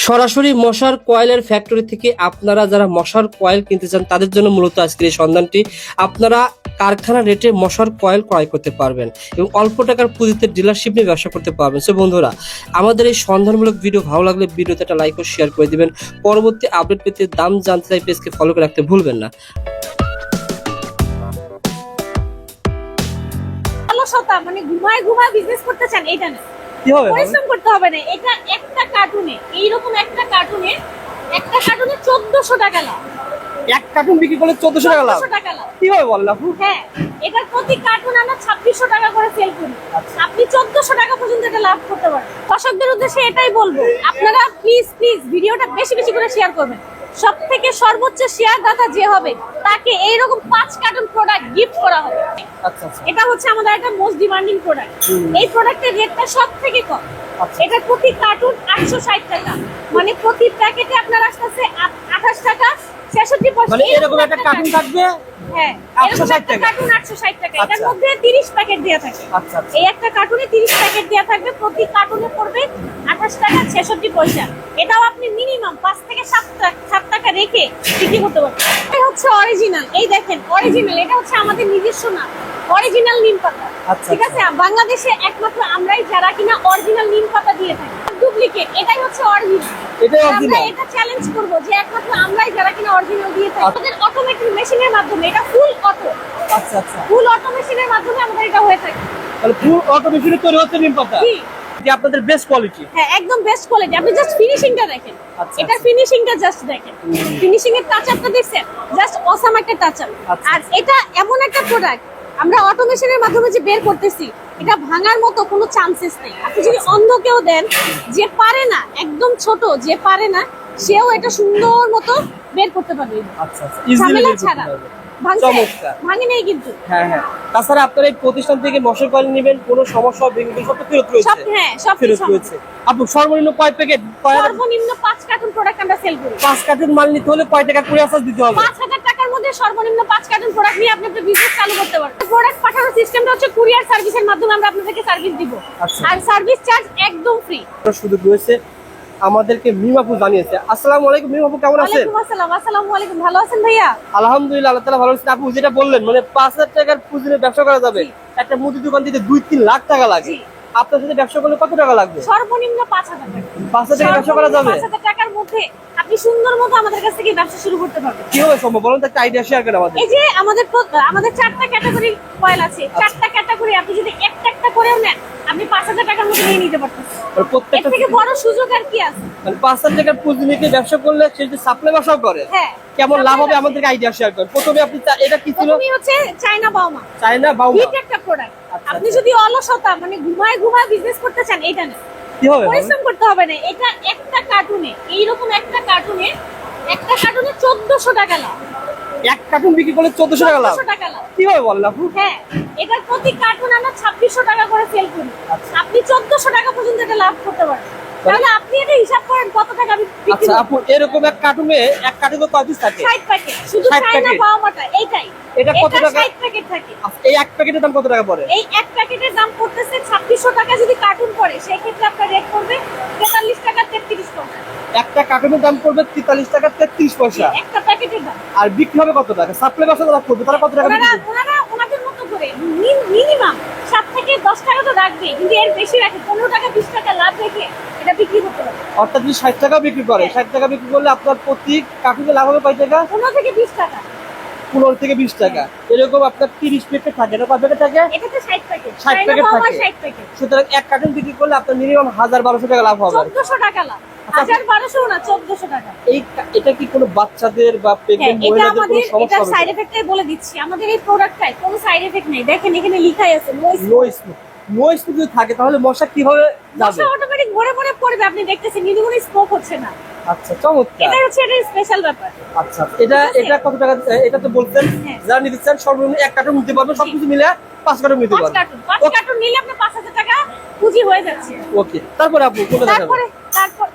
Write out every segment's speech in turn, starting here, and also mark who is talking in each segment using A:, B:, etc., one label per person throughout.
A: সরাসরি মশার কয়েলের ফ্যাক্টরি থেকে আপনারা যারা মশার কয়েল কিনতে চান, তাদের জন্য মূলত আজকের এই সন্ধানটি। আপনারা কারখানা রেটে মশার কয়েল ক্রয় করতে পারবেন এবং অল্প টাকার পুঁজিতে ডিলারশিপ নিয়ে ব্যবসা করতে পারবেন। সো বন্ধুরা, আমাদের এই সন্ধানমূলক ভিডিও ভালো লাগলে ভিডিওতে একটা লাইক ও শেয়ার করে দিবেন। পরবর্তী আপডেট পেতে দাম জানতে চাই পেজকে ফলো করে রাখতে ভুলবেন না।
B: মানে ঘুমায় ঘুমায় বিজনেস করতে চান এটা না।
A: কি হবে
B: পরিশ্রম করতে হবে না এটা একটা কার্টুনে এইরকম একটা কার্টুনে একটা কার্টুনে চোদ্দশো টাকা লাভ
A: এক কার্টুন বিক্রি করলে চোদ্দশো টাকা লাভ?
B: চোদ্দশো টাকা লাভ
A: কি হবে বলেন আপু
B: হ্যাঁ এটার প্রতি কার্টুন আমরা ছাব্বিশশো টাকা করে সেল করি।
A: আচ্ছা।
B: আপনি চোদ্দশো টাকা পর্যন্ত এটা লাভ করতে পারেন। দর্শকদের উদ্দেশ্যে এটাই বলব আপনারা প্লিজ প্লিজ ভিডিওটা বেশি বেশি করে শেয়ার করবেন। সব থেকে সর্বোচ্চ শেয়ারদাতা যে হবে তাকে এই রকম পাঁচ কার্টুন প্রোডাক্ট গিফট করা হবে।
A: আচ্ছা আচ্ছা।
B: এটা হচ্ছে আমাদের একটা মোস্ট ডিমান্ডিং প্রোডাক্ট এই প্রোডাক্টের রেটটা সব থেকে কম।
A: আচ্ছা।
B: এটা প্রতি কার্টুন আটশো ষাট টাকা। মানে প্রতি প্যাকেটে আপনার আসতেছে আঠাশ টাকা।
A: মানে এরকম একটা কার্টুন থাকবে?
B: হ্যাঁ
A: 860 টাকা।
B: কার্টুন আটশো ষাট টাকা। এটার
A: আচ্ছা।
B: মধ্যে তিরিশ প্যাকেট দেওয়া থাকে।
A: আচ্ছা আচ্ছা।
B: এই একটা কার্টুনে তিরিশ প্যাকেট দেওয়া থাকবে। প্রতি কার্টুনে পড়বে আঠাশ টাকা ছেষট্টি পয়সা। এটাও আপনি মিনিমাম পাঁচ থেকে সাত টাকা টাকা রেখে বিক্রি করতে পারবেন। এটা হচ্ছে অরিজিনাল এই দেখেন অরিজিনাল এটা হচ্ছে আমাদের নিজস্ব না। অরিজিনাল নিম পাতা। ঠিক আছে? বাংলাদেশে একমাত্র আমরাই যারা কিনা অরিজিনাল নিম পাতা দিয়ে থাকি। ডুপ্লিকেট এটাই হচ্ছে অরিজিনাল
A: এটাই
B: আমরা এটা চ্যালেঞ্জ করব যে একমাত্র আমরাই যারা কিনা অরিজিনাল দিয়ে থাকি। আমাদের অটোমেটিক মেশিনের মাধ্যমে এটা ফুল অটো
A: আচ্ছা আচ্ছা।
B: ফুল অটোমেশনের মাধ্যমে আমাদের এটা হয়ে থাকে।
A: তাহলে ফুল অটো মেশিনে তৈরি হচ্ছে নিম পাতা?
B: জি।
A: যে আপনাদের বেস্ট কোয়ালিটি
B: হ্যাঁ একদম বেস্ট কোয়ালিটি আপনি জাস্ট ফিনিশিংটা দেখেন।
A: আচ্ছা, আচ্ছা।
B: ফিনিশিংটা জাস্ট দেখেন। ফিনিশিং এর টাচ আপটা দেখছেন? জাস্ট অসাম একটা টাচ আপ
A: আচ্ছা।
B: আর এটা এমন একটা প্রোডাক্ট আমরা অটোমেশনের মাধ্যমে যে বের করতেছি এটা ভাঙার মতো কোনো চান্সেস নেই। আপনি যদি অন্ধকেও দেন যে পারে না একদম ছোট যে পারে না সেও এটা সুন্দর মতো বের করতে পারবে।
A: আচ্ছা আচ্ছা
B: ঝামেলা ছাড়া। ভাঙে নেই কিন্তু।
A: হ্যাঁ হ্যাঁ। তাছাড়া আপনার এই প্রতিষ্ঠান থেকে মশার কয়েল নেবেন কোনো সমস্যা হবে সব তো ফেরত রয়েছে।
B: হ্যাঁ সব
A: ফেরত রয়েছে। আপু সর্বনিম্ন কয় প্যাকেট?
B: সর্বনিম্ন কার্টুন প্রোডাক্ট আমরা সেল করি।
A: পাঁচ কার্টুন মাল নিতে হলে কয় টাকা কুড়ি আসার দিতে হবে?
B: সর্বনিম্ন পাঁচ কার্টুন প্রোডাক্ট নিয়ে আপনি আপনার বিজনেস চালু করতে পারবেন। প্রোডাক্ট পাঠানোর সিস্টেমটা হচ্ছে কুরিয়ার সার্ভিসের মাধ্যমে আমরা আপনাদেরকে সার্ভিস দিব।
A: আচ্ছা।
B: আর সার্ভিস চার্জ একদম ফ্রি
A: সুযোগ রয়েছে। আমাদেরকে মিমাপু জানিয়েছে। আসসালামু আলাইকুম মিমাপু কেমন আছেন?
B: আসসালাম আসসালামু আলাইকুম। ভালো আছেন ভাইয়া?
A: আলহামদুলিল্লাহ আল্লাহ তালা ভালো আছেন। আপু যেটা বললেন মানে পাঁচ হাজার টাকার পুঁজি ব্যবসা করা যাবে। একটা মুদি দোকান দিতে দুই তিন লাখ টাকা লাগে। আপনার সাথে ব্যবসা করলে কত টাকা লাগবে?
B: সর্বনিম্ন পাঁচ হাজার টাকা।
A: পাঁচ হাজার টাকা ব্যবসা করা যাবে?
B: পাঁচ হাজার টাকার মধ্যে আপনি সুন্দর মতো আমাদের কাছ থেকে ব্যবসা শুরু করতে পারবেন।
A: কীভাবে সম্ভব? বলুন তো একটা আইডিয়া শেয়ার করেন আমাদের।
B: এই যে আমাদের আমাদের চারটা ক্যাটাগরি কয়েল আছে। চারটা ক্যাটাগরি আপনি যদি একটা একটা করেও নেন আপনি পাঁচ হাজার টাকার মধ্যে নিয়ে নিতে পারতেছেন
A: প্রত্যেকটা
B: থেকে বড় সুযোগ আর কি আছে?
A: মানে পাঁচ হাজার টাকার পুঁজি নিতে ব্যবসা করলে সে যদি সাপ্লাই ব্যবসাও করে?
B: হ্যাঁ।
A: কেমন লাভ হবে আমাদেরকে আইডিয়া শেয়ার করেন প্রথমে আপনি এটা কি ছিল?
B: প্রথমেই হচ্ছে China Bauma
A: China Bauma
B: hit একটা প্রোডাক্ট
A: আচ্ছা,
B: আপনি
A: আচ্ছা।
B: যদি অলসতা মানে ঘুমায় ঘুমায় বিজনেস করতে চান এটা না।
A: কি হবে?
B: পরিশ্রম করতে হবে না। এটা একটা কার্টুনে এইরকম একটা কার্টুনে একটা কার্টুনে চোদ্দশো টাকা লাভ।
A: এক কার্টুন বিক্রি করলে চোদ্দশো টাকা লাভ?
B: চোদ্দশো টাকা লাভ।
A: কি হবে বলেন আপু
B: হ্যাঁ। এটার প্রতি কার্টুন আমরা ছাব্বিশশো টাকা করে সেল করি।
A: আচ্ছা।
B: আপনি চোদ্দশো টাকা পর্যন্ত এটা লাভ করতে পারেন। তাহলে আপনি এটা হিসাব করেন কত টাকা আমি
A: আচ্ছা আপু এরকম এক কার্টুনে এক কার্টুনে কয় পিস থাকে।
B: ষাট প্যাকেট শুধু
A: 60
B: চায়না
A: প্যাকেট।
B: বাউমাটা এইটাই।
A: এটা কত টাকা?
B: ষাট প্যাকেট থাকে।
A: আচ্ছা, এই এক প্যাকেটের দাম কত টাকা পড়ে?
B: এই এক প্যাকেটের দাম পড়তেছে ছাব্বিশশো টাকা যদি কার্টুন পড়ে সেই ক্ষেত্রে আপনার রেট পড়বে তেতাল্লিশ টাকা তেত্রিশ পয়সা।
A: একটা কার্টুনের দাম পড়বে তেতাল্লিশ টাকা তেত্রিশ পয়সা।
B: একটা প্যাকেটের দাম।
A: আর বিক্রি হবে কত টাকা? সাপ্লাই যারা করবে তারা কত টাকা বিক্রি
B: ওনারা
A: করবে?
B: ওনারা ওনাদের মতো করে মিনিমাম সাত থেকে দশ টাকা তো রাখবে কিন্তু এর বেশি রাখে। পনেরো টাকা বিশ টাকা লাভ রেখে এটা বিক্রি করতে
A: অর্থাৎ যদি ষাট টাকা বিক্রি করে ষাট টাকা বিক্রি করলে আপনার প্রতি কাকুকে লাভ হবে কয় টাকা?
B: পনেরো থেকে বিশ টাকা।
A: পনেরো থেকে বিশ টাকা। এরকম আপনার তিরিশ প্যাকেট থাকে না? কয় প্যাকেট থাকে?
B: ষাট প্যাকেট
A: থাকে। সুতরাং এক কার্টুন বিক্রি করলে আপনার মিনিমাম হাজার বারোশো টাকা লাভ হবে।
B: টাকা লাভ।
A: আচ্ছা। এটা কি কোনো বাচ্চাদের বা
B: হ্যাঁ এটা
A: মহিলাদের
B: আমাদের
A: সমস্যা
B: এটা
A: হবে
B: সাইড এফেক্টটাই বলে দিচ্ছি। আমাদের এই কোনো সাইড এফেক্ট নেই। দেখেন এখানে লিখাই আছে no
A: no smoke no smoke যদি থাকে তাহলে মশা কীভাবে যাবে?
B: মশা অটোমেটিক ভরে ভরে পড়বে। আপনি দেখতেছেন নির্মূল স্মোক হচ্ছে না।
A: আচ্ছা চমৎকার।
B: এটা হচ্ছে এটা স্পেশাল ব্যাপার।
A: আচ্ছা এটা এটা কত টাকা এটা তো বলছেন
B: হ্যাঁ।
A: যারা নিতে চান সর্বনিম্ন এক কার্টুন নিতে পারবেন সবকিছু মিলে পাঁচ কার্টুন নিতে পারবেন।
B: পাঁচ কার্টুন নিলে আপনি পাঁচ হাজার টাকা পুঁজি হয়ে যাচ্ছে।
A: ওকে তারপরে আপু দেখাবেন?
B: তারপরে তারপর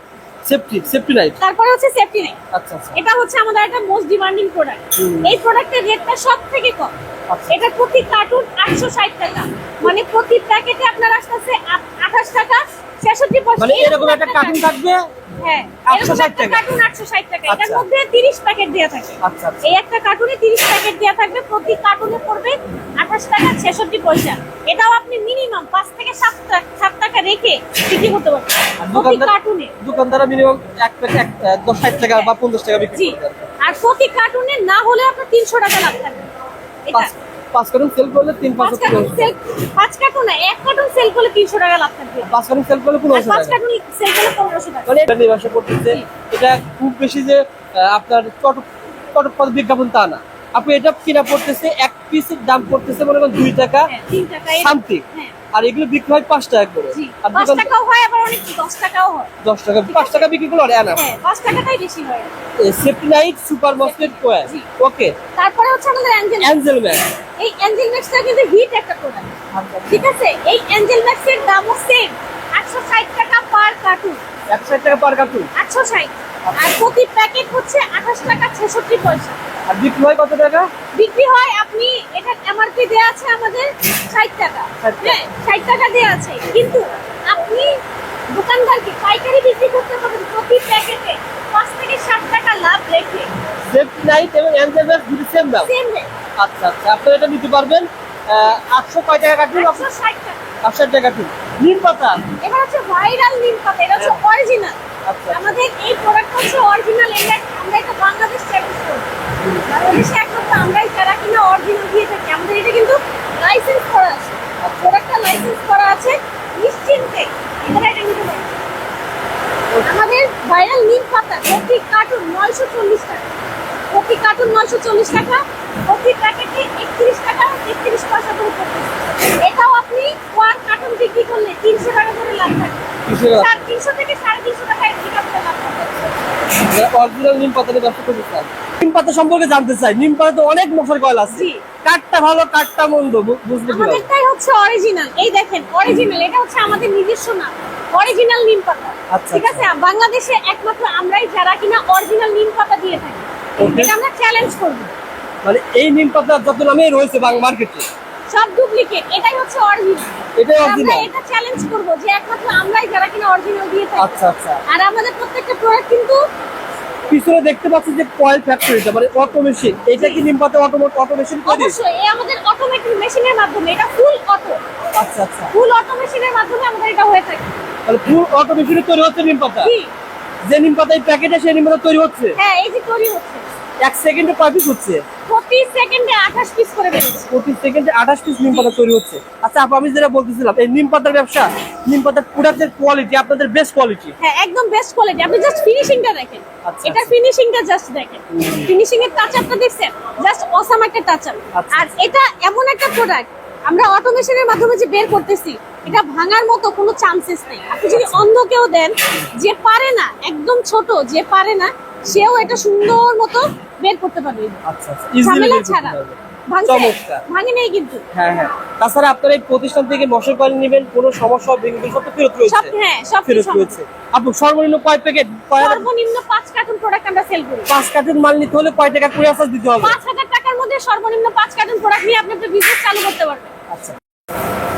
A: সেফটি সেফটি লাইট
B: তারপরে হচ্ছে সেফটি নেই
A: আচ্ছা আচ্ছা।
B: এটা হচ্ছে আমাদের একটা মোস্ট ডিমান্ডিং প্রোডাক্ট এই প্রোডাক্টের রেটটা সব থেকে কম।
A: আচ্ছা।
B: এটা প্রতি কার্টুন আটশো ষাট টাকা। মানে প্রতি প্যাকেটে আপনার আসতেছে আঠাশ টাকা ছেষট্টি পয়সা
A: মানে এরকম একটা কার্টুন থাকবে
B: হ্যাঁ
A: টাকা।
B: কার্টুন টাকা। এটার
A: আচ্ছা।
B: মধ্যে প্যাকেট দেওয়া থাকে।
A: আচ্ছা আচ্ছা।
B: এই একটা কার্টুনে তিরিশ প্যাকেট দেওয়া থাকবে। প্রতি কার্টুনে পড়বে আঠাশ টাকা ছেষট্টি পয়সা। এটাও আপনি মিনিমাম পাঁচ থেকে সাত টাকা সাত টাকা রেখে বিক্রি করতে পারবেন।
A: আর
B: প্রতি
A: দোকানদার-
B: কার্টুনে
A: দোকানদারা মিনিমাম এক প্যাকেট দশ ষাট টাকা বা পঞ্চাশ টাকা বিক্রি
B: আর প্রতি কার্টুনে না হলে আপনার তিনশো টাকা লাভ থাকবে। এটা
A: পাঁচ কার্টুন সেল করলে তিন
B: পাঁচ
A: পাঁচ
B: কার্টুন না এক কার্টুন সেল করলে তিনশো টাকা লাভ থাকবে।
A: পাঁচ কার্টুন সেল করলে পনেরোশো
B: পাঁচ কার্টুন সেল করলে পনেরোশো টাকা।
A: মানে এটা করতেছে এটা খুব বেশি যে আপনার চট বিজ্ঞাপন তা না। আপনি এটা কিনা পড়তেছে এক পিসের দাম পড়তেছে মনে করেন দুই টাকা
B: হ্যাঁ।
A: আর এগুলো বিক্রি হয় পাঁচ টাকা করে। আর
B: পাঁচ টাকাও হয় আবার অনেক দশ টাকাও হয়।
A: দশ টাকা পাঁচ টাকা বিক্রি করলে আর
B: হ্যাঁ পাঁচ টাকাটাই বেশি হয়।
A: সেফটি নাইট সুপার মসকেট কোয়ার ওকে
B: তারপরে হচ্ছে আমাদের অ্যাঞ্জেল
A: অ্যাঞ্জেল ম্যান
B: এই অ্যাঞ্জেল ম্যাক্সটা কিন্তু হিট একটা প্রোডাক্ট ঠিক আছে? এই অ্যাঞ্জেল ম্যাক্সের দামও সেম আটশো ষাট টাকা পার কার্টুন
A: একশো টাকা পার কার্টুন
B: আটশো ষাট। আর প্রতি প্যাকেট হচ্ছে আঠাশ টাকা ছেষট্টি পয়সা।
A: আর বিক্রি হয় কত টাকা?
B: বিক্রি হয় আপনি এটা এমআরপি দেওয়া আছে আমাদের ষাট টাকা।
A: 60 টাকা।
B: হ্যাঁ ষাট টাকা দেওয়া আছে। কিন্তু আপনি দোকানদারকে পাইকারি বিক্রি করতে পারবেন প্রতি প্যাকেটে পাঁচ থেকে সাত টাকা লাভ রেখে।
A: সেফটি নাইট এবং ম্যান দুটি সেম দাম?
B: সেম
A: আচ্ছা আচ্ছা আপনারা এটা নিতে পারবেন আটশো কয় টাকা
B: একশো ষাট টাকা।
A: আটশো টাকা কার্টুন নিম পাতা?
B: এবার হচ্ছে ভাইরাল নিম পাতা এটা হচ্ছে অরিজিনাল
A: আচ্ছা।
B: আমাদের এই প্রোডাক্ট হচ্ছে অরিজিনাল এটা আমরা এটা বাংলাদেশ বাংলাদেশে একমাত্র আমরাই যারা কিনা অরিজিনাল দিয়ে থাকি আমাদের এটা কিন্তু লাইসেন্স করা আছে। প্রোডাক্টটা লাইসেন্স করা আছে নিশ্চিন্তে। এখানে এটা নিতে পারেন আমাদের ভাইরাল নিম পাতা প্রতি কার্টুন নয়শো চল্লিশ টাকা। প্রতি কার্টুন নয়শো চল্লিশ টাকা প্রতি প্যাকেটে একত্রিশ টাকা একত্রিশ পয়সা করে পড়তেছে এটাও আপনি ওয়ান কার্টুন বিক্রি করলে তিনশো টাকা করে লাভ থাকে
A: তিনশো
B: থেকে সাড়ে তিনশো টাকা বিক্রি করতে লাভ থাকে
A: অরিজিনাল নিম পাতা ব্যবসা করতে নিম পাতা সম্পর্কে জানতে চাই। নিম পাতা তো অনেক মশার কয়েল আছে। কাঠটা ভালো কাঠটা মন্দ বুঝতে কীভাবে?
B: আমাদেরটাই হচ্ছে অরিজিনাল এই দেখেন অরিজিনাল এটা হচ্ছে আমাদের নিজস্ব নাম। অরিজিনাল নিম পাতা।
A: আচ্ছা,
B: ঠিক আছে? বাংলাদেশে একমাত্র আমরাই যারা কিনা অরিজিনাল নিম পাতা দিয়ে থাকি। এটা আমরা চ্যালেঞ্জ করব।
A: মানে এই নিম পাতা যত নামেই রয়েছে বাংলা মার্কেটে
B: সব ডুপ্লিকেট এটাই হচ্ছে অরিজিনাল
A: এটাই
B: আমরা এটা চ্যালেঞ্জ করব যে একমাত্র আমরাই যারা কিনা অরিজিনাল দিয়ে থাকি।
A: আচ্ছা আচ্ছা।
B: আর আমাদের প্রত্যেকটা প্রোডাক্ট কিন্তু
A: পিছনে দেখতে পাচ্ছি যে কয়েল ফ্যাক্টরিটা মানে অটো মেশিন এটা কি নিমপাতে অটোমেটিক অটো মেশিন করে?
B: অবশ্যই এই আমাদের অটোমেটিক মেশিনের মাধ্যমে এটা ফুল অটো
A: আচ্ছা আচ্ছা।
B: ফুল অটো মেশিনের মাধ্যমে আমাদের এটা হয়ে থাকে।
A: তাহলে ফুল অটো মেশিনে তৈরি হচ্ছে নিমপাতা
B: কি
A: যে নিমপাতা এই প্যাকেটে সেই নিমপাতা তৈরি হচ্ছে?
B: হ্যাঁ এই যে তৈরি হচ্ছে।
A: এক সেকেন্ডে কয় পিস হচ্ছে।
B: প্রতি সেকেন্ডে আঠাশ পিস করে বেরোচ্ছে
A: প্রতি সেকেন্ডে আঠাশ পিস নিম পাতা তৈরি হচ্ছে। আচ্ছা আপু আমি যেটা বলতেছিলাম এই নিম পাতার ব্যবসা নিম পাতার প্রোডাক্টের কোয়ালিটি আপনাদের বেস্ট কোয়ালিটি
B: হ্যাঁ একদম বেস্ট কোয়ালিটি আপনি জাস্ট ফিনিশিংটা দেখেন।
A: আচ্ছা,
B: এটা
A: আচ্ছা।
B: ফিনিশিংটা জাস্ট দেখেন। ফিনিশিং এর টাচ আপটা দেখছেন? জাস্ট অসাম একটা টাচ আপ
A: আচ্ছা।
B: আর এটা এমন একটা প্রোডাক্ট আমরা অটোমেশনের মাধ্যমে যে বের করতেছি এটা ভাঙার মতো কোনো চান্সেস নেই। আপনি যদি
A: আচ্ছা।
B: অন্ধ কেউ দেন যে পারে না একদম ছোট যে পারে না সেও এটা সুন্দর মতো বের করতে পারবে।
A: আচ্ছা আচ্ছা।
B: ঝামেলা ছাড়া। ভাঙে নেই কিন্তু।
A: হ্যাঁ হ্যাঁ। তাছাড়া আপনার এই প্রতিষ্ঠান থেকে মশার কয়েল নেবেন কোনো সমস্যা ভেঙে সব ফেরত রয়েছে।
B: হ্যাঁ সব
A: ফেরত রয়েছে। আপু সর্বনিম্ন কয় প্যাকেট?
B: সর্বনিম্ন পাঁচ কার্টুন প্রোডাক্ট আমরা সেল করি।
A: পাঁচ কার্টুন মাল নিতে হলে কয় টাকা কুড়ি হাজার দিতে হবে?
B: টাকার মধ্যে সর্বনিম্ন কার্টুন প্রোডাক্ট নিয়ে আপনি আপনার বিজনেস চালু করতে পারবেন।
A: আচ্ছা।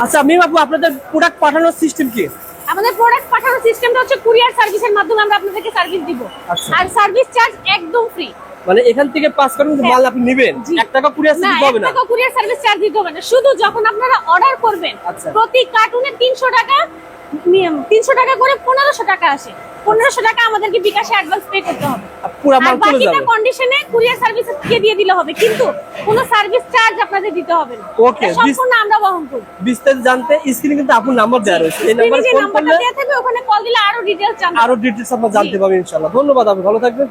A: আচ্ছা মিম আপু আপনাদের প্রোডাক্ট পাঠানোর সিস্টেম কি?
B: আমাদের প্রোডাক্ট পাঠানোর সিস্টেমটা হচ্ছে কুরিয়ার সার্ভিসের মাধ্যমে আমরা আপনাদেরকে সার্ভিস দিব।
A: আচ্ছা।
B: আর সার্ভিস চার্জ একদম ফ্রি
A: মানে এখান থেকে পাঁচ কার্টুন মাল আপনি নেবেন।
B: জি।
A: এক টাকা কুড়ি হাজার
B: না
A: দিতে হবে না।
B: টাকা কুরিয়ার সার্ভিস চার্জ দিতে হবে না। শুধু যখন আপনারা অর্ডার করবেন
A: আচ্ছা।
B: প্রতি কার্টুনে তিনশো টাকা তিনশো টাকা করে পনেরোশো টাকা আসে। পনেরোশো টাকা আমাদেরকে বিকাশে অ্যাডভান্স পে করতে হবে।
A: পুরো মাল চলে যাবে।
B: বাকিটা কন্ডিশনে কুরিয়ার সার্ভিস দিয়ে দিয়ে দিলে হবে? কিন্তু কোনো সার্ভিস চার্জ আপনাদের দিতে হবে না। এটা সম্পূর্ণ আমরা বহন করব।
A: বিস্তারিত জানতে স্ক্রিনে কিন্তু আপনার নাম্বার দেওয়া রয়েছে। এই নাম্বারে ফোন করলে
B: ওখানে কল দিলে আরও ডিটেইলস জানতে
A: আরও ডিটেলস আপনার জানতে পারবেন ইনশাল্লাহ ধন্যবাদ আপু ভালো থাকবেন।